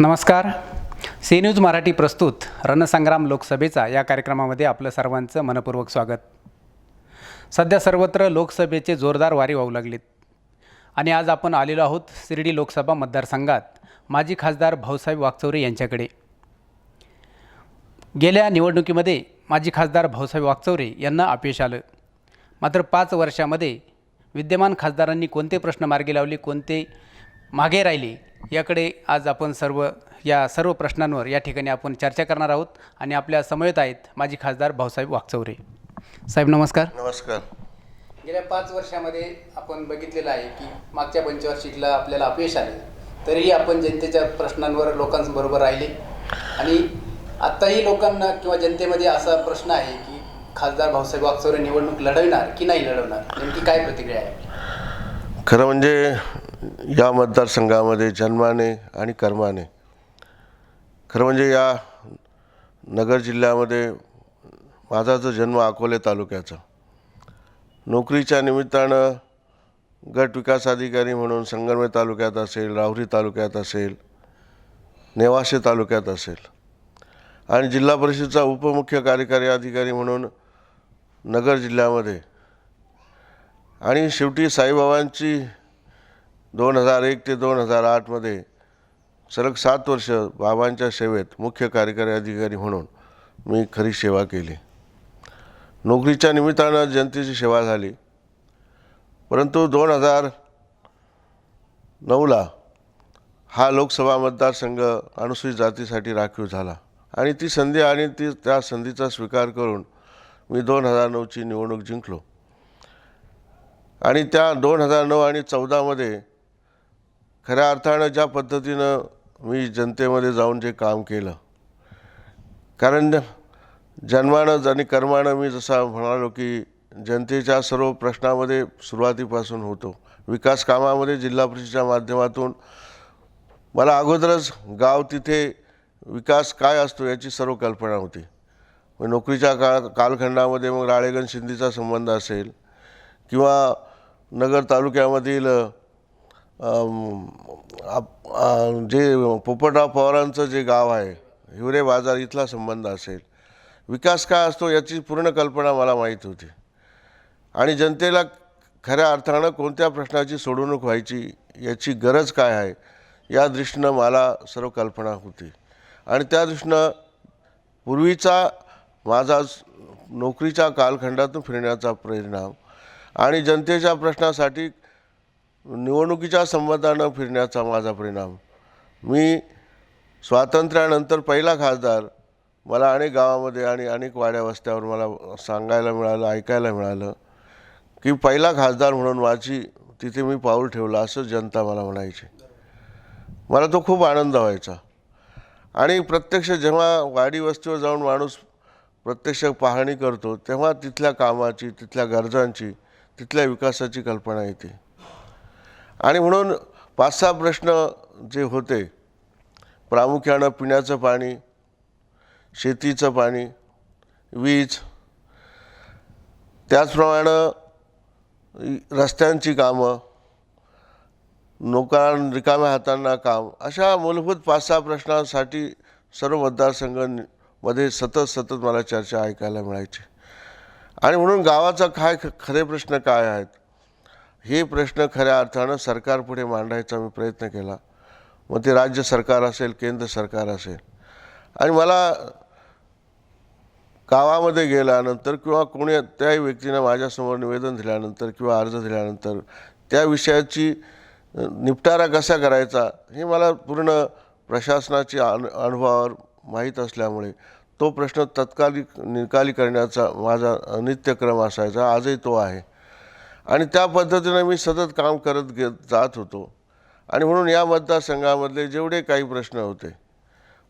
नमस्कार. C news Marathi प्रस्तुत रणसंग्राम लोकसभेचा या कार्यक्रमामध्ये आपलं सर्वांचं मनपूर्वक स्वागत. सध्या सर्वत्र लोकसभेचे जोरदार वारी वाहू लागलेत. आणि आज आपण आलेलो आहोत शिर्डी लोकसभा मतदारसंघात माजी खासदार भाऊसाहेब वागचौरे यांच्याकडे. गेल्या निवडणुकीमध्ये माजी खासदार भाऊसाहेब वागचौरे यांना अपयश आलं. मात्र पाच वर्षामध्ये विद्यमान खासदारांनी कोणते प्रश्न मार्गी लावले कोणते मागे राहिले याकडे आज आपण सर्व या सर्व प्रश्नांवर या ठिकाणी आपण चर्चा करणार आहोत आणि आपल्या समवेत आहेत माजी खासदार भाऊसाहेब वागचौरे साहेब नमस्कार. नमस्कार. गेल्या पाच वर्षामध्ये आपण बघितलेलं आहे की मागच्या पंचवार्षिकला आपल्याला अपयश आले. तरीही आपण जनतेच्या प्रश्नांवर लोकांबरोबर राहिले. आणि आत्ताही लोकांना किंवा जनतेमध्ये असा प्रश्न आहे की खासदार भाऊसाहेब वागचौरे निवडणूक लढवणार की नाही लढवणार? नेमकी काय प्रतिक्रिया आहे? खरं म्हणजे या मतदारसंघामध्ये जन्माने आणि कर्माने. खरं म्हणजे या नगर जिल्ह्यामध्ये माझा जो जन्म अकोले तालुक्याचा नोकरीच्या निमित्तानं गट विकास अधिकारी म्हणून संगमे तालुक्यात असेल राहुरी तालुक्यात असेल नेवासे तालुक्यात असेल आणि जिल्हा परिषदचा उपमुख्य कार्यकारी अधिकारी म्हणून नगर जिल्ह्यामध्ये आणि शेवटी साईबाबांची दोन हजार एक ते दोन हजार आठमध्ये सलग सात वर्ष बाबांच्या सेवेत मुख्य कार्यकारी अधिकारी म्हणून मी खरी सेवा केली. नोकरीच्या निमित्तानं जनतेची सेवा झाली. परंतु दोन हजार नऊला हा लोकसभा मतदारसंघ अनुसूचित जातीसाठी राखीव झाला. आणि ती संधी आणि ती त्या संधीचा स्वीकार करून मी दोन हजार नऊची निवडणूक जिंकलो. आणि त्या दोन हजार नऊ आणि चौदामध्ये खऱ्या अर्थानं ज्या पद्धतीनं मी जनतेमध्ये जाऊन जे काम केलं कारण जन्मानं आणि कर्मानं मी जसा म्हणालो की जनतेच्या सर्व प्रश्नामध्ये सुरुवातीपासून होतो. विकास कामामध्ये जिल्हा परिषदेच्या माध्यमातून मला अगोदरच गाव तिथे विकास काय असतो याची सर्व कल्पना होती. मग नोकरीच्या काळ कालखंडामध्ये मग राळेगण शिंदेचा संबंध असेल किंवा नगर तालुक्यामधील जे पोपटराव पवारांचं जे गाव आहे हिवरे बाजार इथला संबंध असेल. विकास काय असतो याची पूर्ण कल्पना मला माहीत होती. आणि जनतेला खऱ्या अर्थानं कोणत्या प्रश्नाची सोडवणूक व्हायची याची गरज काय आहे या दृष्टीनं मला सर्व कल्पना होती. आणि त्या दृष्टीनं पूर्वीचा माझा नोकरीच्या कालखंडातून फिरण्याचा परिणाम आणि जनतेच्या प्रश्नासाठी निवडणुकीच्या संबंधानं फिरण्याचा माझा परिणाम. मी स्वातंत्र्यानंतर पहिला खासदार मला अनेक गावामध्ये आणि अनेक वाड्या वस्त्यावर मला सांगायला मिळालं ऐकायला मिळालं की पहिला खासदार म्हणून माझी तिथे मी पाऊल ठेवलं असं जनता मला म्हणायची. मला तो खूप आनंद व्हायचा. आणि प्रत्यक्ष जेव्हा वाडी वस्तीवर जाऊन माणूस प्रत्यक्ष पाहणी करतो तेव्हा तिथल्या कामाची तिथल्या गरजांची तिथल्या विकासाची कल्पना येते. आणि म्हणून पाच सहा प्रश्न जे होते प्रामुख्यानं पिण्याचं पाणी शेतीचं पाणी वीज त्याचप्रमाणे रस्त्यांची कामं नोकरां रिकाम्या हातांना काम अशा मूलभूत पाच सहा प्रश्नांसाठी सर्व मतदारसंघमध्ये सतत सतत मला चर्चा ऐकायला मिळायची. आणि म्हणून गावाचा काय ख- खरे प्रश्न काय आहेत? हे प्रश्न खऱ्या अर्थानं सरकारपुढे मांडायचा मी प्रयत्न केला. मग ते राज्य सरकार असेल केंद्र सरकार असेल. आणि मला गावामध्ये गेल्यानंतर किंवा कोणी त्याही व्यक्तीनं माझ्यासमोर निवेदन दिल्यानंतर किंवा अर्ज दिल्यानंतर त्या विषयाची निपटारा कसा करायचा हे मला पूर्ण प्रशासनाची अनु अनुभवावर माहीत असल्यामुळे तो प्रश्न तत्कालिक निकाली करण्याचा माझा नित्यक्रम असायचा. आजही तो आहे. आणि त्या पद्धतीनं मी सतत काम करत गे जात होतो. आणि म्हणून या मतदारसंघामधले जेवढे काही प्रश्न होते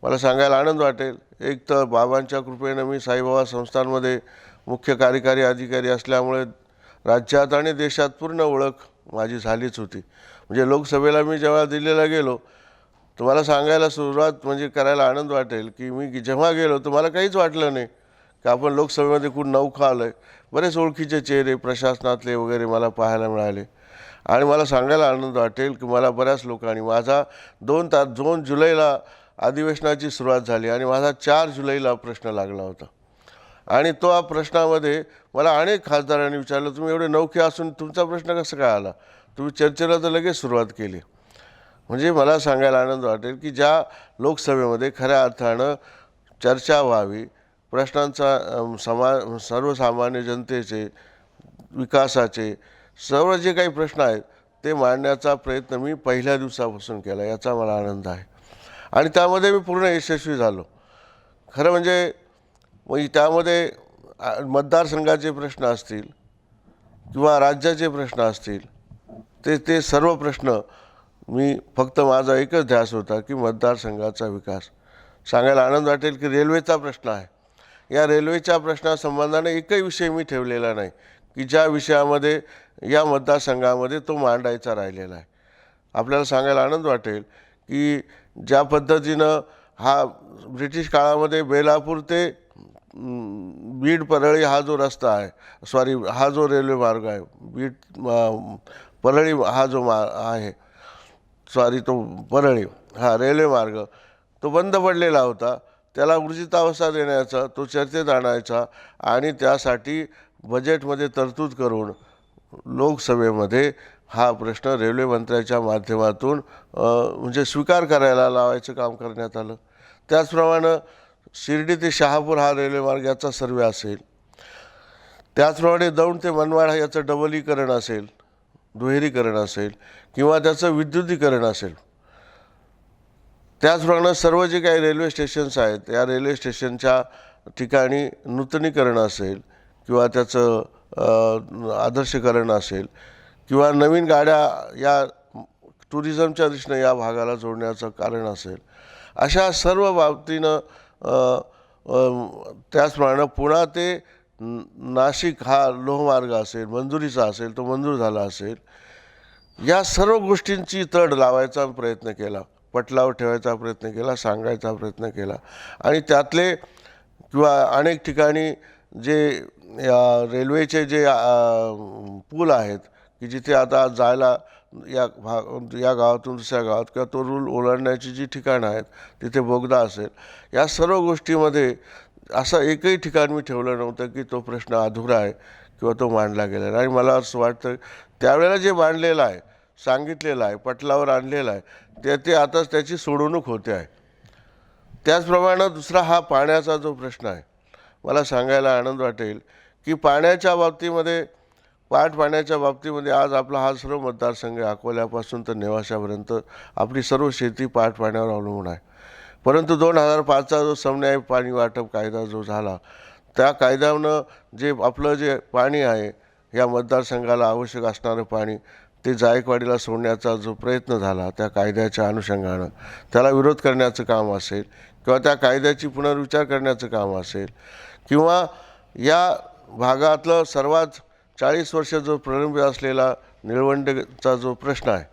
मला सांगायला आनंद वाटेल. एक तर बाबांच्या कृपेनं मी साईबाबा संस्थांमध्ये मुख्य कार्यकारी अधिकारी असल्यामुळे राज्यात आणि देशात पूर्ण ओळख माझी झालीच होती. म्हणजे लोकसभेला मी जेव्हा दिल्लीला गेलो तुम्हाला सांगायला सुरुवात म्हणजे करायला आनंद वाटेल की मी जेव्हा गेलो तर मला काहीच वाटलं नाही की आपण लोकसभेमध्ये खूप नौखा आलो आहे बरेच ओळखीचे चेहरे प्रशासनातले वगैरे मला पाहायला मिळाले. आणि मला सांगायला आनंद वाटेल की मला बऱ्याच लोकांनी माझा दोन तास दोन जुलैला अधिवेशनाची सुरुवात झाली आणि माझा चार जुलैला प्रश्न लागला होता. आणि तो या प्रश्नामध्ये मला अनेक खासदारांनी विचारलं तुम्ही एवढे नौखे असून तुमचा प्रश्न कसा काय आला? तुम्ही चर्चेला तर लगेच सुरुवात केली. म्हणजे मला सांगायला आनंद वाटेल की ज्या लोकसभेमध्ये खऱ्या अर्थानं चर्चा व्हावी प्रश्नांचा समा सर्वसामान्य जनतेचे विकासाचे सर्व जे काही प्रश्न आहेत ते मांडण्याचा प्रयत्न मी पहिल्या दिवसापासून केला याचा मला आनंद आहे. आणि त्यामध्ये मी पूर्ण यशस्वी झालो. खरं म्हणजे मग त्यामध्ये मतदारसंघाचे प्रश्न असतील किंवा राज्याचे प्रश्न असतील ते ते सर्व प्रश्न मी फक्त माझा एकच ध्यास होता की मतदारसंघाचा विकास. सांगायला आनंद वाटेल की रेल्वेचा प्रश्न आहे. या रेल्वेच्या प्रश्नासंबंधाने एकही विषय मी ठेवलेला नाही की ज्या विषयामध्ये या मतदारसंघामध्ये तो मांडायचा राहिलेला आहे. आपल्याला सांगायला आनंद वाटेल की ज्या पद्धतीनं हा ब्रिटिश काळामध्ये बेलापूर ते बीड परळी हा जो रस्ता आहे सॉरी हा जो रेल्वे मार्ग आहे बीड परळी हा जो मा आहे सॉरी तो परळी हा रेल्वे मार्ग तो बंद पडलेला होता. त्याला ऊर्जितावस्था देण्याचा तो चर्चेत आणायचा आणि त्यासाठी बजेटमध्ये तरतूद करून लोकसभेमध्ये हा प्रश्न रेल्वे मंत्र्याच्या माध्यमातून म्हणजे स्वीकार करायला लावायचं काम करण्यात आलं. त्याचप्रमाणे शिर्डी ते शहापूर हा रेल्वेमार्गाचा याचा सर्वे असेल. त्याचप्रमाणे दौंड ते मनमाड याचं डबलीकरण असेल दुहेरीकरण असेल किंवा त्याचं विद्युतीकरण असेल. त्याचप्रमाणे सर्व जे काही रेल्वे स्टेशन्स आहेत या रेल्वे स्टेशनच्या ठिकाणी नूतनीकरण असेल किंवा त्याचं आदर्शकरण असेल किंवा नवीन गाड्या या टुरिझमच्या दृष्टीनं या भागाला जोडण्याचं कारण असेल अशा सर्व बाबतीनं त्याचप्रमाणे पुणा ते नाशिक हा लोहमार्ग असेल मंजुरीचा असेल तो मंजूर झाला असेल या सर्व गोष्टींची तड लावायचा प्रयत्न केला. पटलावर ठेवायचा प्रयत्न केला सांगायचा प्रयत्न केला. आणि त्यातले किंवा अनेक ठिकाणी जे या रेल्वेचे जे पूल आहेत की जिथे आता जायला या भाग या गावातून दुसऱ्या गावात किंवा तो रूल ओलांडण्याची जी ठिकाणं आहेत तिथे बोगदा असेल या सर्व गोष्टीमध्ये असं एकही ठिकाण मी ठेवलं नव्हतं की तो प्रश्न अधुरा आहे किंवा तो मांडला गेला आणि मला असं वाटतं त्यावेळेला जे मांडलेलं आहे सांगितलेलं आहे पटलावर आणलेलं आहे. ते ते आताच त्याची सोडवणूक होते आहे. त्याचप्रमाणे दुसरा हा पाण्याचा जो प्रश्न आहे मला सांगायला आनंद वाटेल की पाण्याच्या बाबतीमध्ये पाठ पाण्याच्या बाबतीमध्ये आज आपला हा सर्व मतदारसंघ आहे अकोल्यापासून तर नेवाशापर्यंत आपली सर्व शेती पाठ पाण्यावर अवलंबून आहे. परंतु दोन हजार पाचचा जो समन्याय पाणी वाटप कायदा जो झाला त्या कायद्यानं जे आपलं जे पाणी आहे या मतदारसंघाला आवश्यक असणारं पाणी ते जायकवाडीला सोडण्याचा जो प्रयत्न झाला त्या कायद्याच्या अनुषंगानं त्याला विरोध करण्याचं काम असेल किंवा त्या कायद्याची पुनर्विचार करण्याचं काम असेल किंवा या भागातलं सर्वात चाळीस वर्ष जो प्रलंबित असलेला निळवंडचा जो प्रश्न आहे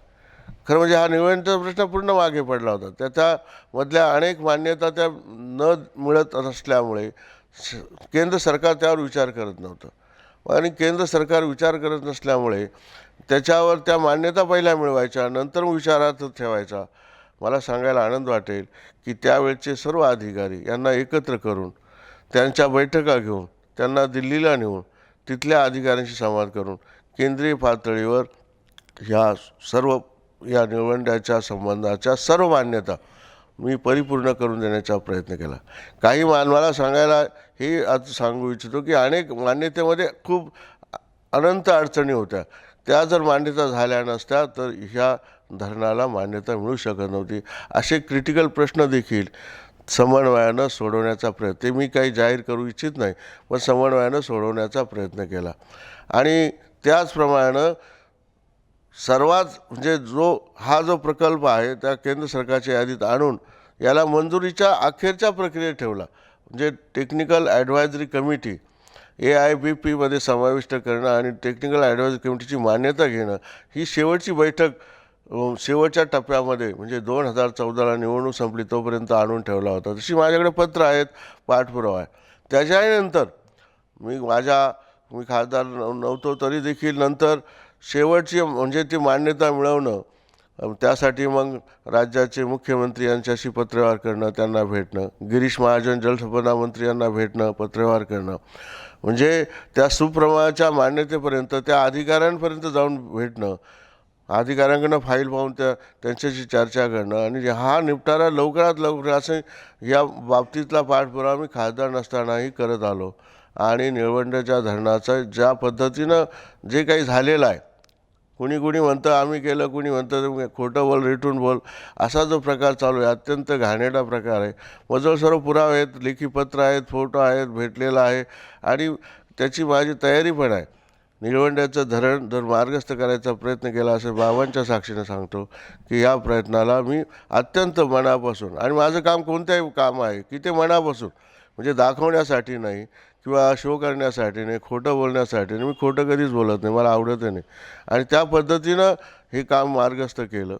खरं म्हणजे हा निवडणुकीचा प्रश्न पूर्ण मागे पडला होता. त्याच्यामधल्या अनेक मान्यता त्या न मिळत असल्यामुळे स- केंद्र सरकार त्यावर विचार करत नव्हतं. आणि केंद्र सरकार विचार करत नसल्यामुळे त्याच्यावर त्या मान्यता पहिल्या मिळवायच्या नंतर विचारात ठेवायचा. मला सांगायला आनंद वाटेल की त्यावेळचे सर्व अधिकारी यांना एकत्र करून त्यांच्या बैठका घेऊन त्यांना दिल्लीला नेऊन तिथल्या अधिकाऱ्यांशी संवाद करून केंद्रीय पातळीवर ह्या सर्व या निवडण्याच्या संबंधाच्या सर्व मान्यता मी परिपूर्ण करून देण्याचा प्रयत्न केला. काही मान मला सांगायला हे आज सांगू इच्छितो की अनेक मान्यतेमध्ये खूप अनंत अडचणी होत्या. त्या जर मान्यता झाल्या नसत्या तर ह्या धरणाला मान्यता मिळू शकत नव्हती. असे क्रिटिकल प्रश्न देखील समन्वयानं सोडवण्याचा प्रयत्न मी काही जाहीर करू इच्छित नाही पण समन्वयानं सोडवण्याचा प्रयत्न केला. आणि त्याचप्रमाणे सर्वात म्हणजे जो हा जो प्रकल्प आहे त्या केंद्र सरकारच्या यादीत आणून याला मंजुरीच्या अखेरच्या प्रक्रियेत ठेवला. म्हणजे technical advisory committee A I B पीमध्ये समाविष्ट करणं आणि टेक्निकल ॲडवायझरी कमिटीची मान्यता घेणं ही शेवटची बैठक शेवटच्या टप्प्यामध्ये म्हणजे दोन हजार चौदाला निवडणूक संपली तोपर्यंत आणून ठेवला होता. तशी माझ्याकडे पत्र आहेत पाठपुरावा आहे. त्याच्यानंतर मी माझ्या मी खासदार नव्हतो तरी देखील नंतर शेवटची म्हणजे ती मान्यता मिळवणं त्यासाठी मग राज्याचे मुख्यमंत्री यांच्याशी पत्रव्यवहार करणं त्यांना भेटणं गिरीश महाजन जलसंपदा मंत्री यांना भेटणं पत्रव्यवहार करणं. म्हणजे त्या सुप्रमाणाच्या मान्यतेपर्यंत त्या अधिकाऱ्यांपर्यंत जाऊन भेटणं अधिकाऱ्यांकडनं फाईल पाहून त्या त्यांच्याशी चर्चा करणं आणि हा निपटारा लवकरात लवकर असं या बाबतीतला पाठपुरावा मी खासदार नसतानाही करत आलो. आणि निळवंडच्या धरणाचं ज्या पद्धतीनं जे काही झालेलं आहे कुणी कुणी म्हणतं आम्ही केलं. कुणी म्हणतं खोटं बोल रिटून बोल. असा जो प्रकार चालू आहे अत्यंत घाणेरडा प्रकार आहे. मजवळ सर्व पुरावे आहेत लेखी पत्र आहेत फोटो आहेत भेटलेला आहे आणि त्याची माझी तयारी पण आहे. निळवंड्याचं धरण जर मार्गस्थ करायचा प्रयत्न केला असेल बाबांच्या साक्षीनं सांगतो की या प्रयत्नाला मी अत्यंत मनापासून आणि माझं काम कोणत्याही काम आहे की ते मनापासून म्हणजे दाखवण्यासाठी नाही किंवा शो करण्यासाठी नाही खोटं बोलण्यासाठी नाही. मी खोटं कधीच बोलत नाही मला आवडत नाही. आणि त्या पद्धतीनं हे काम मार्गस्थ केलं.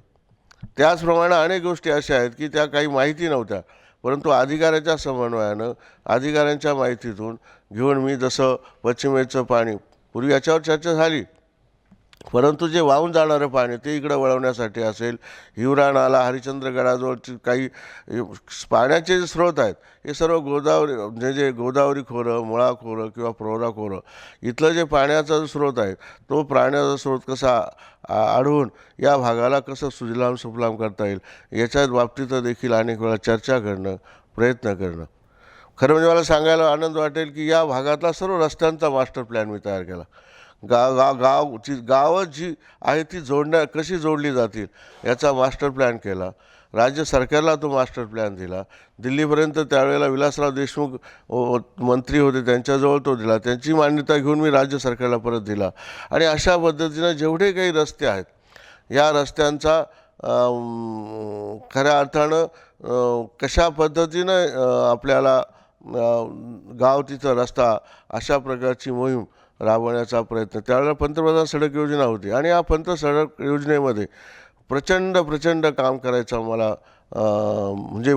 त्याचप्रमाणे अनेक गोष्टी अशा आहेत की त्या काही माहिती नव्हत्या परंतु अधिकाऱ्याच्या समन्वयानं अधिकाऱ्यांच्या माहितीतून घेऊन मी जसं पश्चिमेचं पाणी पूर्वी याच्यावर चर्चा झाली परंतु जे वाहून जाणारं पाणी ते इकडं वळवण्यासाठी असेल हिवरा नाला हरिश्चंद्रगडाजवळची काही पाण्याचे जे स्रोत आहेत हे सर्व गोदावरी म्हणजे जे गोदावरी खोरं मुळा खोरं किंवा प्रोरा खोरं इथलं जे पाण्याचा जो स्रोत आहे तो प्राण्याचा स्रोत कसा आ- आढळून या भागाला कसं सुजलाम सुफलाम करता येईल याच्या बाबतीत देखील अनेक वेळा चर्चा करणं प्रयत्न करणं. खरं म्हणजे मला सांगायला आनंद वाटेल की या भागातला सर्व रस्त्यांचा मास्टर प्लॅन मी तयार केला. गा गा गाव जी गावं जी आहे ती जोडण्या कशी जोडली जातील याचा मास्टर प्लॅन केला. राज्य सरकारला तो मास्टर प्लॅन दिला. दिल्लीपर्यंत त्यावेळेला विलासराव देशमुख मंत्री होते त्यांच्याजवळ तो दिला. त्यांची मान्यता घेऊन मी राज्य सरकारला परत दिला. आणि अशा पद्धतीनं जेवढे काही रस्ते आहेत या रस्त्यांचा खऱ्या अर्थानं कशा पद्धतीनं आपल्याला गाव तिथं रस्ता अशा प्रकारची मोहीम राबवण्याचा प्रयत्न. त्यावेळेला पंतप्रधान सडक योजना होती आणि या पंत सडक योजनेमध्ये प्रचंड प्रचंड काम करायचं मला म्हणजे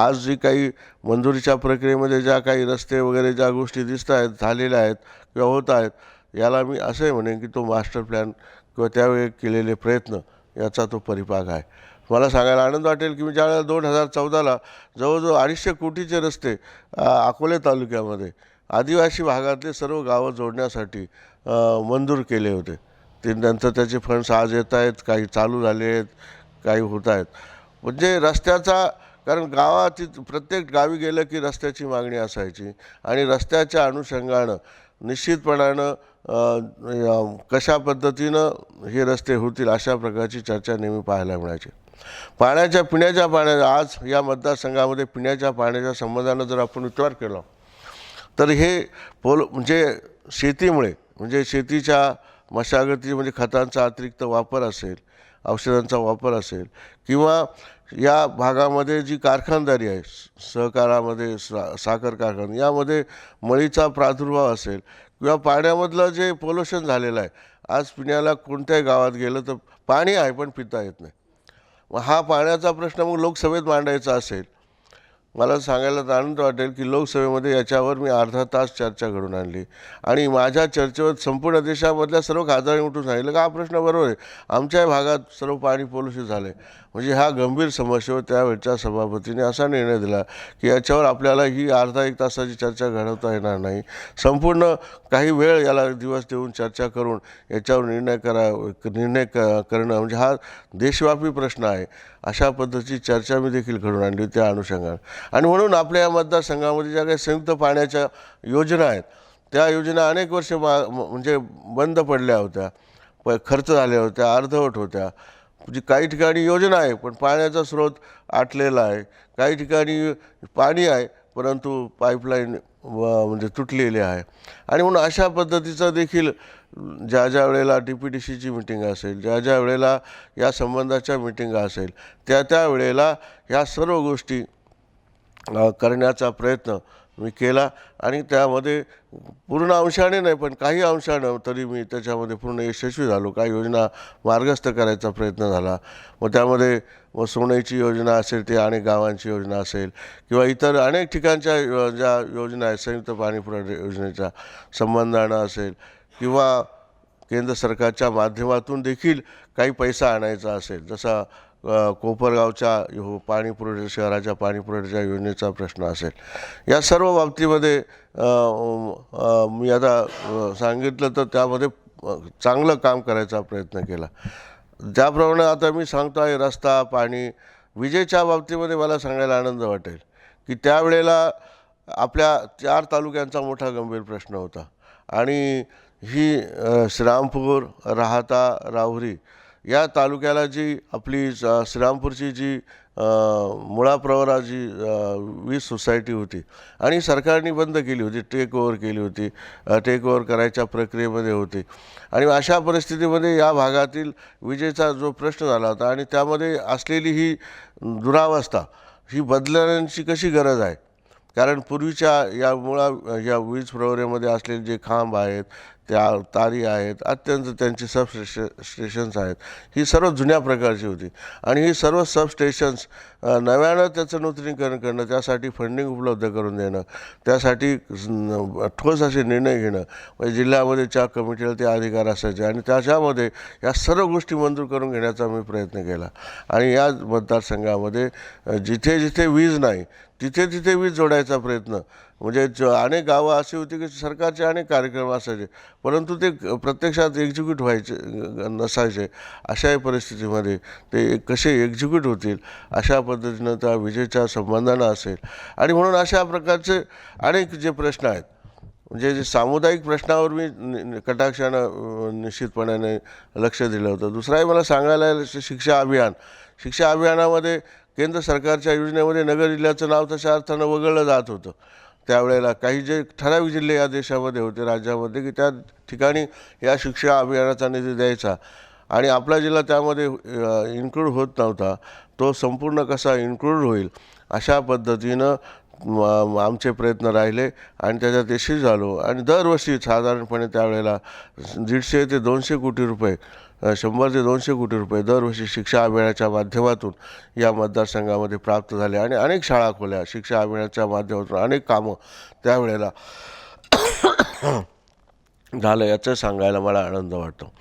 आज जी काही मंजुरीच्या प्रक्रियेमध्ये ज्या काही रस्ते वगैरे ज्या गोष्टी दिसत आहेत झालेल्या आहेत किंवा होत आहेत याला मी असंही म्हणेन की तो मास्टर प्लॅन किंवा त्यावेळी केलेले प्रयत्न याचा तो परिपाक आहे. मला सांगायला आनंद वाटेल की मी ज्यावेळेला दोन हजार चौदाला जवळजवळ अडीचशे कोटीचे रस्ते अकोले तालुक्यामध्ये आदिवासी भागातले सर्व गावं जोडण्यासाठी मंजूर केले होते. ते नंतर त्याचे फंड्स आज येत आहेत काही चालू झाले आहेत काही होत आहेत. म्हणजे रस्त्याचा कारण गावात प्रत्येक गावी गेलं की रस्त्याची मागणी असायची आणि रस्त्याच्या अनुषंगानं निश्चितपणानं कशा पद्धतीनं हे रस्ते होतील अशा प्रकारची चर्चा नेहमी पाहायला मिळायची. पाण्याच्या पिण्याच्या पाण्याचा आज या मतदारसंघामध्ये पिण्याच्या पाण्याच्या संबंधानं जर आपण विचार केला तर हे पोल म्हणजे शेतीमुळे म्हणजे शेतीच्या मशागती म्हणजे खतांचा अतिरिक्त वापर असेल औषधांचा वापर असेल किंवा या भागामध्ये जी कारखानदारी आहे सहकारामध्ये सा साखर कारखाना यामध्ये मळीचा प्रादुर्भाव असेल किंवा पाण्यामधलं जे पोल्युशन झालेलं आहे आज पिण्याला कोणत्याही गावात गेलं तर पाणी आहे पण पिता येत नाही. मग हा पाण्याचा प्रश्न मग लोकसभेत मांडायचा असेल मला सांगायला तर आनंद वाटेल की लोकसभेमध्ये याच्यावर मी अर्धा तास चर्चा घडून आणली. आणि माझ्या चर्चेवर संपूर्ण देशामधल्या सर्व खासदारांनी उठून सांगितलं का हा प्रश्न बरोबर आहे. आमच्याही भागात सर्व पाणी पोलुषित झाले म्हणजे हा गंभीर समस्येवर त्यावेळच्या सभापतीने असा निर्णय दिला की याच्यावर आपल्याला ही अर्धा एक तासाची चर्चा घडवता येणार नाही. संपूर्ण काही वेळ याला दिवस देऊन चर्चा करून याच्यावर निर्णय करा निर्णय क करणं म्हणजे हा देशव्यापी प्रश्न आहे. अशा पद्धतीची चर्चा मी देखील घडून आणली त्या अनुषंगाने. आणि म्हणून आपल्या या मतदारसंघामध्ये ज्या काही संयुक्त पाण्याच्या योजना आहेत त्या योजना अनेक वर्ष मा म्हणजे बंद पडल्या होत्या प खर्च झाल्या होत्या अर्धवट होत्या. जी काही ठिकाणी योजना आहे पण पाण्याचा स्रोत आटलेला आहे. काही ठिकाणी पाणी आहे परंतु पाईपलाईन म्हणजे तुटलेली आहे. आणि म्हणून अशा पद्धतीचं देखील ज्या ज्या वेळेला डी पी डी सीची मिटिंग असेल ज्या ज्या वेळेला या संबंधाच्या मिटिंगा असेल त्या त्या वेळेला ह्या सर्व गोष्टी करण्याचा प्रयत्न मी केला आणि त्यामध्ये पूर्ण अंशाने नाही पण काही अंशानं तरी मी त्याच्यामध्ये पूर्ण यशस्वी झालो. काही योजना मार्गस्थ करायचा प्रयत्न झाला. मग त्यामध्ये मग सोन्याची योजना असेल ते अनेक गावांची योजना असेल किंवा इतर अनेक ठिकाणच्या ज्या योजना आहेत संयुक्त पाणीपुरवठा योजनेच्या संबंधानं असेल किंवा केंद्र सरकारच्या माध्यमातून देखील काही पैसा आणायचा असेल जसा कोपरगावच्या हो पाणी पुरवठा शहराच्या पाणी पुरवठ्याच्या योजनेचा प्रश्न असेल. या सर्व बाबतीमध्ये मी आता सांगितलं तर त्यामध्ये चांगलं काम करायचा प्रयत्न केला. ज्याप्रमाणे आता मी सांगतो आहे रस्ता पाणी विजेच्या बाबतीमध्ये मला सांगायला आनंद वाटेल की त्यावेळेला आपल्या चार तालुक्यांचा मोठा गंभीर प्रश्न होता. आणि ही श्रीरामपूर राहता राहुरी या तालुक्याला जी आपली श्रीरामपूरची जी मुळा प्रवरा जी वीज सोसायटी होती आणि सरकारने बंद केली होती टेक ओव्हर केली होती टेक ओव्हर करायच्या प्रक्रियेमध्ये होती. आणि अशा परिस्थितीमध्ये या भागातील विजेचा जो प्रश्न झाला होता आणि त्यामध्ये असलेली ही दुरावस्था ही बदलण्याची कशी गरज आहे? कारण पूर्वीच्या या मुळा या वीज प्रवरेमध्ये असलेले जे खांब आहेत त्या तारी आहेत अत्यंत त्यांची सबस्टेश स्टेशन्स आहेत. ही सर्व जुन्या प्रकारची होती. आणि ही सर्व सबस्टेशन्स नव्यानं त्याचं नूतनीकरण करणं त्यासाठी फंडिंग उपलब्ध करून देणं त्यासाठी ठोस असे निर्णय घेणं म्हणजे जिल्ह्यामध्ये ज्या कमिटीला ते अधिकार असायचे आणि त्याच्यामध्ये या सर्व गोष्टी मंजूर करून घेण्याचा मी प्रयत्न केला. आणि या मतदारसंघामध्ये जिथे जिथे वीज नाही तिथे तिथे वीज जोडायचा प्रयत्न म्हणजे अनेक गावं अशी होती की सरकारचे अनेक कार्यक्रम असायचे. परंतु ते प्रत्यक्षात एक्झिक्यूट व्हायचे नसायचे. अशाही परिस्थितीमध्ये ते कसे एक्झिक्यूट होतील अशा पद्धतीनं त्या विजेच्या संबंधानं असेल. आणि म्हणून अशा प्रकारचे अनेक जे प्रश्न आहेत म्हणजे जे सामुदायिक प्रश्नावर मी कटाक्षानं निश्चितपणाने लक्ष दिलं होतं. दुसराही मला सांगायला शिक्षा अभियान. शिक्षा अभियानामध्ये केंद्र सरकारच्या योजनेमध्ये नगर जिल्ह्याचं नाव तशा अर्थानं वगळलं जात होतं. त्यावेळेला काही जे ठराविक जिल्हे या देशामध्ये होते राज्यामध्ये की त्या ठिकाणी या शिक्षा अभियानाचा निधी द्यायचा. आणि आपला जिल्हा त्यामध्ये इन्क्लूड होत नव्हता. तो संपूर्ण कसा इन्क्लूड होईल अशा पद्धतीनं आमचे प्रयत्न राहिले आणि त्याच्यात यशस्वी झालो. आणि दरवर्षी साधारणपणे त्यावेळेला दीडशे ते दोनशे कोटी रुपये शंभर ते दोनशे कोटी रुपये दरवर्षी शिक्षा अभियानाच्या माध्यमातून या मतदारसंघामध्ये प्राप्त झाले आणि अनेक शाळा खोल्या शिक्षा अभियानाच्या माध्यमातून अनेक कामं त्यावेळेला झालं याचं सांगायला मला आनंद वाटतो.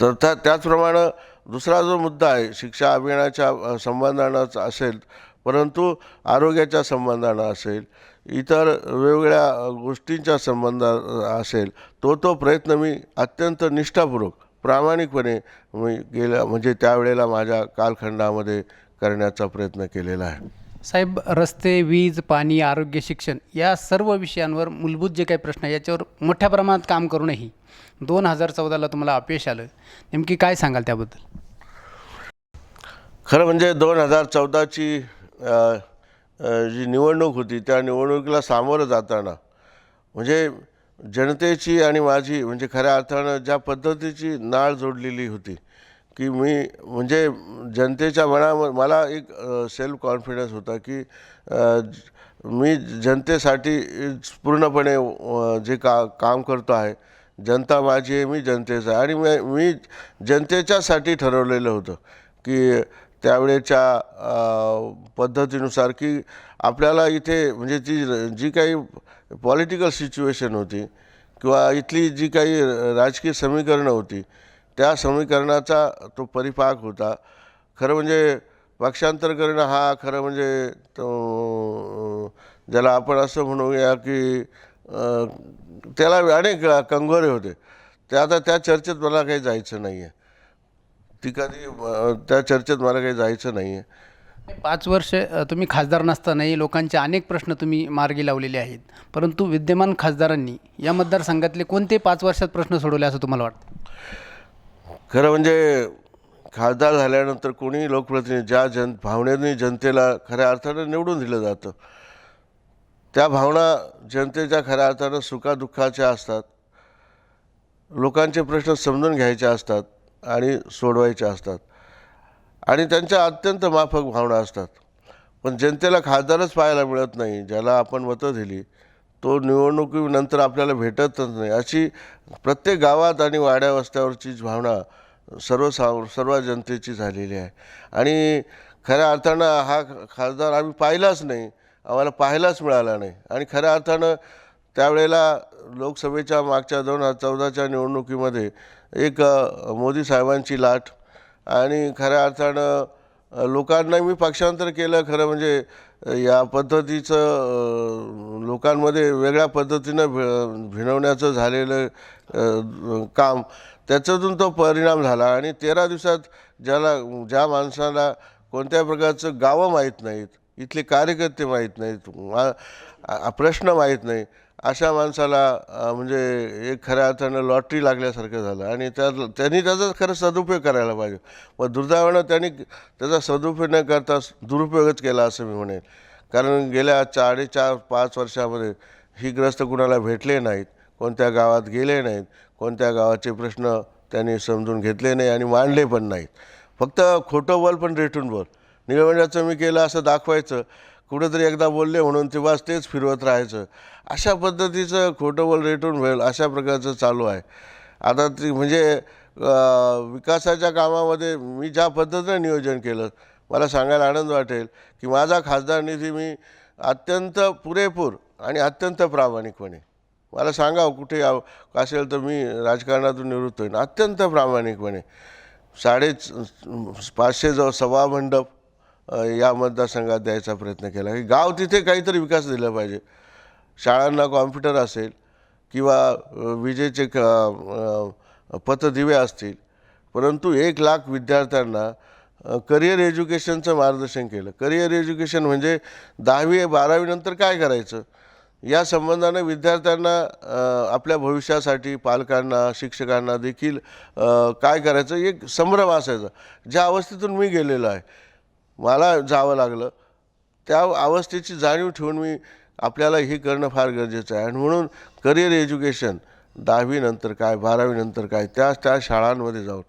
तर त्या त्याचप्रमाणे दुसरा जो मुद्दा आहे शिक्षा अभियानाच्या संबंधानंच असेल परंतु आरोग्याच्या संबंधानं असेल इतर वेगवेगळ्या गोष्टींच्या संबंध असेल तो तो प्रयत्न मी अत्यंत निष्ठापूर्वक प्रामाणिकपणे मी गेल्या म्हणजे त्यावेळेला माझ्या कालखंडामध्ये करण्याचा प्रयत्न केलेला आहे. साहेब रस्ते वीज पाणी आरोग्य शिक्षण या सर्व विषयांवर मूलभूत जे काही प्रश्न आहे याच्यावर मोठ्या प्रमाणात काम करूनही दोन हजार चौदाला तुम्हाला अपयश आलं. नेमकी काय सांगाल त्याबद्दल? खरं म्हणजे दोन हजार चौदाची जी निवडणूक होती त्या निवडणुकीला सामोरं जाताना म्हणजे जनतेची आणि माझी म्हणजे खऱ्या अर्थानं ज्या पद्धतीची नाळ जोडलेली होती की मी म्हणजे जनतेच्या मनामध्ये मला एक सेल्फ कॉन्फिडन्स होता की मी जनतेसाठी पूर्णपणे जे का काम करतो आहे जनता माझी आहे मी जनतेचा आहे. आणि मी मी जनतेच्यासाठी ठरवलेलं होतं की त्यावेळेच्या पद्धतीनुसार की आपल्याला इथे म्हणजे ती जी काही पॉलिटिकल सिच्युएशन होती किंवा इथली जी काही राजकीय समीकरणं होती त्या समीकरणाचा तो परिपाक होता. खरं म्हणजे पक्षांतर करणं हा खरं म्हणजे तो ज्याला आपण असं म्हणूया की त्याला अनेक कंगोरे होते. ते आता त्या चर्चेत मला काही जायचं नाही आहे ती कधी त्या चर्चेत मला काही जायचं नाही आहे पाच वर्ष तुम्ही खासदार नसतानाही लोकांचे अनेक प्रश्न तुम्ही मार्गी लावलेले आहेत. परंतु विद्यमान खासदारांनी या मतदारसंघातले कोणते पाच वर्षात प्रश्न सोडवले असं तुम्हाला वाटतं? खरं म्हणजे खासदार झाल्यानंतर कोणी लोकप्रतिनिधी ज्या जन भावनेने जनतेला खऱ्या अर्थानं निवडून दिलं जातं त्या भावना जनतेच्या खऱ्या अर्थानं सुखादुःखाच्या असतात लोकांचे प्रश्न समजून घ्यायचे असतात आणि सोडवायचे असतात. आणि त्यांच्या अत्यंत माफक भावना असतात. पण जनतेला खासदारच पाहायला मिळत नाही ज्याला आपण मतं दिली तो निवडणुकीनंतर आपल्याला भेटतच नाही. अशी प्रत्येक गावात आणि वाड्या वस्त्यावरची भावना सर्व सर्व जनतेची झालेली आहे. आणि खऱ्या अर्थानं हा खासदार आम्ही पाहिलाच नाही आम्हाला पाहायलाच मिळाला नाही. आणि खऱ्या अर्थानं त्यावेळेला लोकसभेच्या मागच्या दोन हजार चौदाच्या निवडणुकीमध्ये एक मोदी साहेबांची लाट आणि खऱ्या अर्थानं लोकांना मी पक्षांतर केलं. खरं म्हणजे या पद्धतीचं लोकांमध्ये वेगळ्या पद्धतीनं भि भिनवण्याचं झालेलं काम त्याच्यातून तो परिणाम झाला. आणि तेरा दिवसात ज्याला ज्या माणसाला कोणत्या प्रकारचं गावं माहीत नाहीत इथले कार्यकर्ते माहीत नाहीत मा- प्रश्न माहीत नाही अशा माणसाला म्हणजे एक खऱ्या अर्थानं लॉटरी लागल्यासारखं झालं आणि त्या त्यांनी त्याचा खरं सदुपयोग करायला पाहिजे. मग दुर्दैवानं त्यांनी त्याचा सदुपयोग न करता दुरुपयोगच केला असं मी म्हणेन. कारण गेल्या साडेचार पाच वर्षामध्ये ही ग्रस्त कुणाला भेटले नाहीत कोणत्या गावात गेले नाहीत कोणत्या गावाचे प्रश्न त्यांनी समजून घेतले नाही आणि मांडले पण नाहीत. फक्त खोटं बोल पण रेटून बोल. निळवंड्याचं मी केलं असं दाखवायचं. कुठेतरी एकदा बोलले म्हणून तेव्हाच तेच फिरवत राहायचं. अशा पद्धतीचं खोटं बोल रेटून होईल अशा प्रकारचं चालू आहे. आता ती म्हणजे विकासाच्या कामामध्ये मी ज्या पद्धतीनं नियोजन केलं मला सांगायला आनंद वाटेल की माझा खासदार निधी मी अत्यंत पुरेपूर आणि अत्यंत प्रामाणिकपणे मला सांगा कुठे याव असेल तर मी राजकारणातून निवृत्त होईन. अत्यंत प्रामाणिकपणे साडे पाचशे जवळ सव्वा मंडप या मतदारसंघात द्यायचा प्रयत्न केला. की गाव तिथे काहीतरी विकास दिला पाहिजे. शाळांना कॉम्प्युटर असेल किंवा विजेचे क पथदिवे असतील परंतु एक लाख विद्यार्थ्यांना करिअर एज्युकेशनचं मार्गदर्शन केलं. करिअर एज्युकेशन म्हणजे दहावी बारावीनंतर काय करायचं? या संबंधाने विद्यार्थ्यांना आपल्या भविष्यासाठी पालकांना शिक्षकांना देखील काय करायचं? एक संभ्रम असायचा. ज्या अवस्थेतून मी गेलेलो आहे मला जावं लागलं. त्या अवस्थेची जाणीव ठेवून मी आपल्याला हे करणं फार गरजेचं आहे. आणि म्हणून करिअर एज्युकेशन दहावीनंतर काय बारावीनंतर काय त्या त्या शाळांमध्ये जाऊन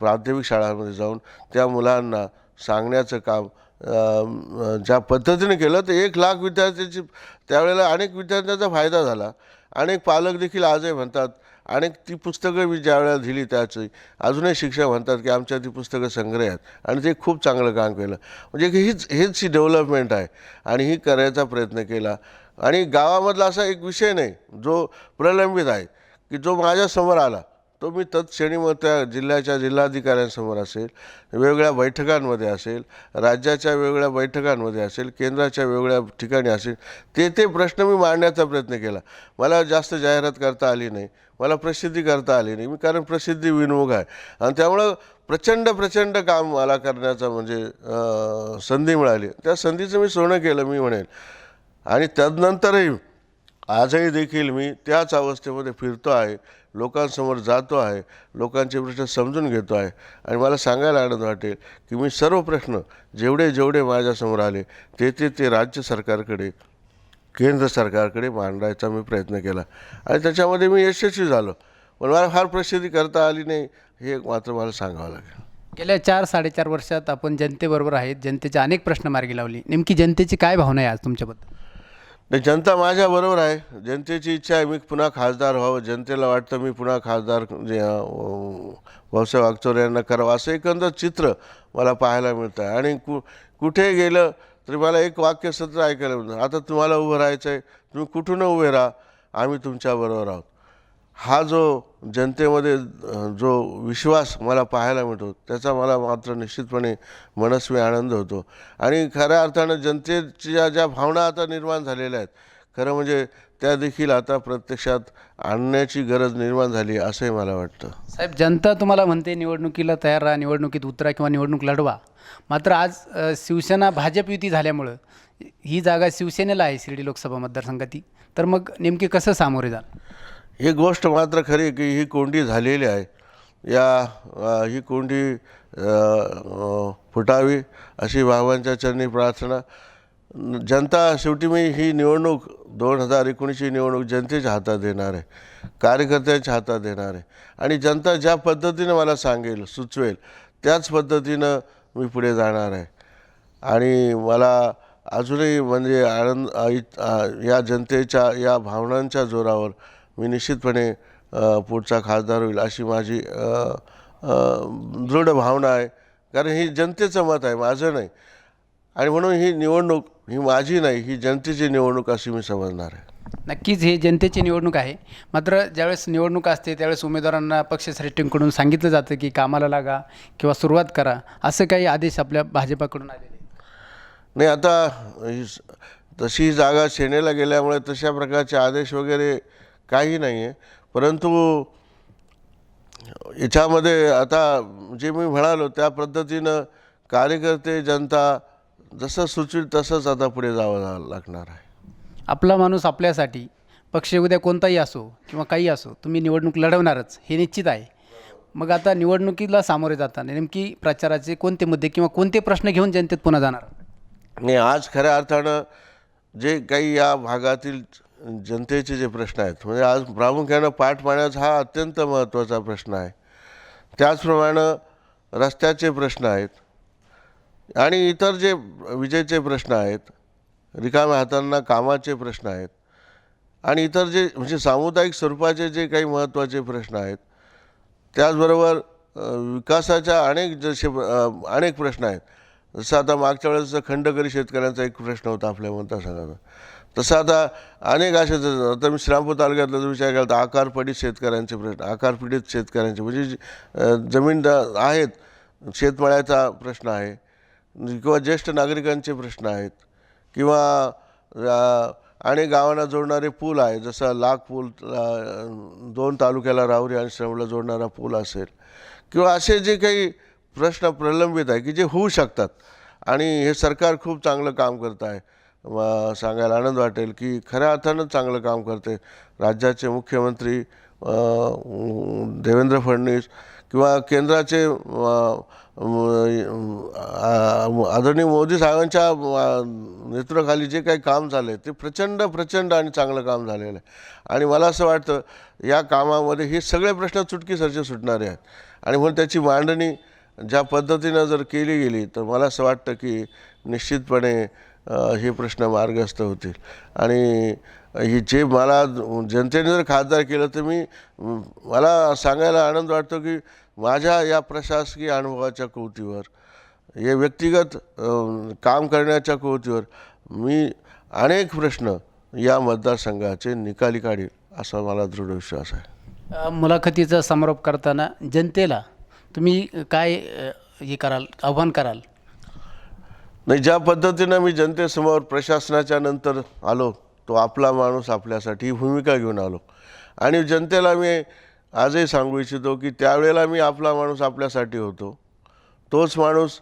प्राथमिक शाळांमध्ये जाऊन त्या मुलांना सांगण्याचं काम ज्या पद्धतीने केलं तर एक लाख विद्यार्थ्यांची त्यावेळेला अनेक विद्यार्थ्यांचा फायदा झाला. अनेक पालक देखील आजही म्हणतात आणि ती पुस्तकं मी ज्या वेळेला दिली त्याची अजूनही शिक्षक म्हणतात की आमच्या ती पुस्तकं संग्रह आहेत. आणि ते खूप चांगलं काम केलं. म्हणजे हीच हीच ही डेव्हलपमेंट आहे. आणि ही करायचा प्रयत्न केला. आणि गावामधला असा एक विषय नाही जो प्रलंबित आहे की जो माझ्यासमोर आला. तो मी तत्क्षणी मग त्या जिल्ह्याच्या जिल्हाधिकाऱ्यांसमोर असेल वेगवेगळ्या बैठकांमध्ये असेल राज्याच्या वेगवेगळ्या बैठकांमध्ये असेल केंद्राच्या वेगवेगळ्या ठिकाणी असेल ते ते प्रश्न मी मांडण्याचा प्रयत्न केला. मला जास्त जाहिरात करता आली नाही. मला प्रसिद्धी करता आली नाही. मी कारण प्रसिद्धी विनमुख आहे. आणि त्यामुळं प्रचंड प्रचंड काम मला करण्याचा म्हणजे संधी मिळाली. त्या संधीचं मी सोनं केलं मी म्हणेन. आणि त्यानंतरही आजही देखील मी त्याच अवस्थेमध्ये फिरतो आहे. लोकांसमोर जातो आहे. लोकांचे प्रश्न समजून घेतो आहे. आणि मला सांगायला आनंद वाटेल की मी सर्व प्रश्न जेवढे जेवढे माझ्यासमोर आले ते ते ते राज्य सरकारकडे केंद्र सरकारकडे मांडायचा मी प्रयत्न केला. आणि त्याच्यामध्ये मी यशस्वी झालो. पण मला फार प्रसिद्धी करता आली नाही हे मात्र मला सांगावं लागेल. गेल्या चार साडेचार वर्षात आपण जनतेबरोबर आहेत जनतेचे अनेक प्रश्न मार्गी लावले. नेमकी जनतेची काय भावना आहे आज तुमच्याबद्दल? नाही जनता माझ्याबरोबर आहे. जनतेची इच्छा आहे मी पुन्हा खासदार व्हावं. जनतेला वाटतं मी पुन्हा खासदार भाऊसाहेब वागचौरे यांना करावं. असं एकंदर चित्र मला पाहायला मिळतं आहे आणि कु कुठे गेलं तरी मला एक वाक्य सत्र ऐकायला मिळतं आता तुम्हाला उभं राहायचं आहे तुम्ही कुठून उभे राहा? आम्ही तुमच्याबरोबर आहोत. हा जो जनतेमध्ये जो विश्वास मला पाहायला मिळतो त्याचा मला मात्र निश्चितपणे मनस्वी आनंद होतो. आणि खऱ्या अर्थानं जनतेच्या ज्या भावना आता निर्माण झालेल्या आहेत खरं म्हणजे त्या देखील आता प्रत्यक्षात आणण्याची गरज निर्माण झाली असंही मला वाटतं. साहेब जनता तुम्हाला म्हणते निवडणुकीला तयार राहा निवडणुकीत उतरा किंवा निवडणूक लढवा. मात्र आज अ, शिवसेना भाजप युती झाल्यामुळं ही जागा शिवसेनेला आहे शिर्डी लोकसभा मतदारसंघाती. तर मग नेमकी कसं सामोरे जाल? ही गोष्ट मात्र खरी आहे की ही कोंडी झालेली आहे. या अ, ही कोंडी अ, अ, फुटावी अशी बाबांच्या चरणी प्रार्थना जनता शेवटी मी ही निवडणूक दोन हजार एकोणीसची निवडणूक जनतेच्या हातात देणार आहे कार्यकर्त्यांच्या हातात देणार आहे. आणि जनता ज्या पद्धतीनं मला सांगेल सुचवेल त्याच पद्धतीनं मी पुढे जाणार आहे. आणि मला अजूनही म्हणजे आनंद या जनतेच्या या भावनांच्या जोरावर मी निश्चितपणे पुढचा खासदार होईल अशी माझी दृढ भावना आहे. कारण ही जनतेचं मत आहे माझं नाही. आणि म्हणून ही निवडणूक ही माझी नाही ही जनतेची निवडणूक अशी मी समजणार आहे. नक्कीच हे जनतेची निवडणूक आहे. मात्र ज्यावेळेस निवडणूक असते त्यावेळेस उमेदवारांना पक्षश्रेष्ठींकडून सांगितलं जातं की कामाला लागा किंवा सुरुवात करा असं काही आदेश आपल्या भाजपाकडून आलेले. नाही आता तशी जागा सेनेला गेल्यामुळे तशा प्रकारचे आदेश वगैरे काही नाही आहे परंतु याच्यामध्ये आता जे मी म्हणालो त्या पद्धतीनं कार्यकर्ते जनता जसं सुचवेल तसंच आता पुढे जावं लागणार आहे. आपला माणूस आपल्यासाठी पक्ष उद्या कोणताही असो किंवा काही असो तुम्ही निवडणूक लढवणारच हे निश्चित आहे. मग आता निवडणुकीला सामोरे जाताना नेमकी प्रचाराचे कोणते मुद्दे किंवा कोणते प्रश्न घेऊन जनतेत पुन्हा जाणार? आणि आज खऱ्या अर्थानं जे काही या भागातील जनतेचे जे प्रश्न आहेत म्हणजे आज प्रामुख्यानं पाठ पाण्याचा हा अत्यंत महत्त्वाचा प्रश्न आहे. त्याचप्रमाणे रस्त्याचे प्रश्न आहेत. आणि इतर जे विजेचे प्रश्न आहेत रिकाम्या हातांना कामाचे प्रश्न आहेत आणि इतर जे म्हणजे सामुदायिक स्वरूपाचे जे काही महत्त्वाचे प्रश्न आहेत त्याचबरोबर विकासाच्या अनेक जसे अनेक प्रश्न आहेत. जसं आता मागच्या वेळेस खंडकरी शेतकऱ्यांचा एक प्रश्न होता आपल्या मतदारसंघाचा तसं आता अनेक असे आता मी श्रीरामपूर तालुक्यातला विचार केला तर आकारपीडित शेतकऱ्यांचे प्रश्न आकारपीडित शेतकऱ्यांचे म्हणजे जमीन आहेत शेतमळ्याचा प्रश्न आहे किंवा ज्येष्ठ नागरिकांचे प्रश्न आहेत किंवा आणि गावांना जोडणारे पूल आहे जसं लाख पूल दोन तालुक्याला राहुरी आणि श्रमला जोडणारा पूल असेल किंवा असे जे काही प्रश्न प्रलंबित आहे की जे होऊ शकतात. आणि हे सरकार खूप चांगलं काम करत आहे. सांगायला आनंद वाटेल की खऱ्या अर्थानं चांगलं काम करते. राज्याचे मुख्यमंत्री देवेंद्र फडणवीस किंवा केंद्राचे आदरणीय मोदी साहेबांच्या नेतृत्वाखाली जे काही काम झालं आहे ते प्रचंड प्रचंड आणि चांगलं काम झालेलं आहे. आणि मला असं वाटतं या कामामध्ये हे सगळे प्रश्न चुटकीसरचे सुटणारे आहेत. आणि म्हणून त्याची मांडणी ज्या पद्धतीनं जर केली गेली तर मला असं वाटतं की निश्चितपणे हे प्रश्न मार्गस्थ होतील. आणि हे जे मला जनतेने जर खासदार केलं तर मी मला सांगायला आनंद वाटतो की माझ्या या प्रशासकीय अनुभवाच्या कवतीवर हे व्यक्तिगत काम करण्याच्या कवतीवर मी अनेक प्रश्न या मतदारसंघाचे निकाली काढील असा मला दृढ विश्वास आहे. मुलाखतीचा समारोप करताना जनतेला तुम्ही काय हे कराल आव्हान कराल? नाही ज्या पद्धतीनं मी जनतेसमोर प्रशासनाच्या नंतर आलो तो आपला माणूस आपल्यासाठी ही भूमिका घेऊन आलो. आणि जनतेला मी आजही सांगू इच्छितो की त्यावेळेला मी आपला माणूस आपल्यासाठी होतो. तोच माणूस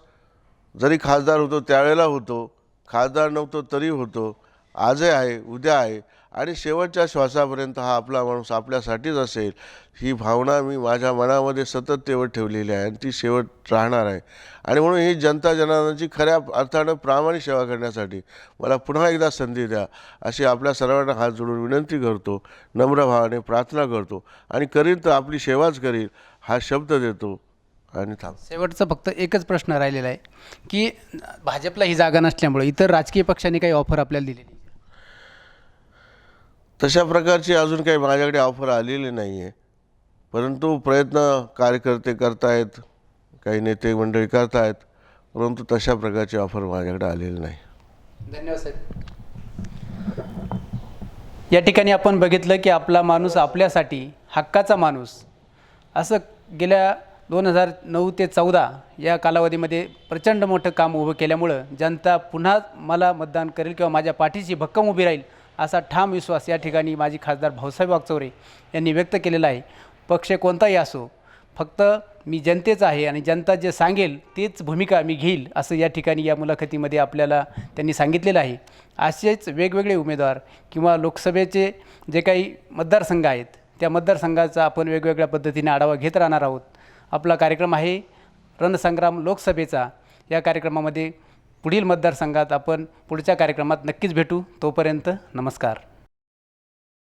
जरी खासदार होतो त्यावेळेला होतो. खासदार नव्हतो तरी होतो. आजही आहे उद्या आहे. आणि शेवटच्या श्वासापर्यंत हा आपला माणूस आपल्यासाठीच असेल ही भावना मी माझ्या मनामध्ये सतत तेवढ ठेवलेली आहे आणि ती शेवट राहणार आहे. आणि म्हणून ही जनता जनार्दनाची खऱ्या अर्थानं प्रामाणिक सेवा करण्यासाठी मला पुन्हा एकदा संधी द्या अशी आपल्या सर्वांना हात जोडून विनंती करतो नम्र भावाने प्रार्थना करतो आणि करीन तर आपली सेवाच करील हा शब्द देतो आणि थांब. शेवटचा फक्त एकच प्रश्न राहिलेला आहे की भाजपला ही जागा नसल्यामुळे इतर राजकीय पक्षांनी काही ऑफर आपल्याला दिलेली तशा प्रकारची अजून काही माझ्याकडे ऑफर आलेली नाही आहे परंतु प्रयत्न कार्यकर्ते करतायत काही नेते मंडळी करतायत परंतु तशा प्रकारची ऑफर माझ्याकडे आलेली नाही. धन्यवाद साहेब. या ठिकाणी आपण बघितलं की आपला माणूस आपल्यासाठी हक्काचा माणूस. असं गेल्या दोन हजार नऊ ते चौदा या कालावधीमध्ये प्रचंड मोठं काम उभं केल्यामुळं जनता पुन्हा मला मतदान करेल किंवा माझ्या पाठीशी भक्कम उभी राहील असा ठाम विश्वास या ठिकाणी माझी खासदार भाऊसाहेब वागचौरे यांनी व्यक्त केलेला आहे. पक्ष कोणताही असो फक्त मी जनतेचा आहे आणि जनता जे सांगेल तेच भूमिका मी घेईल असं या ठिकाणी या मुलाखतीमध्ये आपल्याला त्यांनी सांगितलेलं आहे. असेच वेगवेगळे उमेदवार किंवा लोकसभेचे जे काही मतदारसंघ आहेत त्या मतदारसंघाचा आपण वेगवेगळ्या पद्धतीने आढावा घेत राहणार आहोत. आपला कार्यक्रम आहे रणसंग्राम लोकसभेचा. या कार्यक्रमामध्ये पुढील मतदारसंघात आपण पुढच्या कार्यक्रमात नक्कीच भेटू. तोपर्यंत नमस्कार.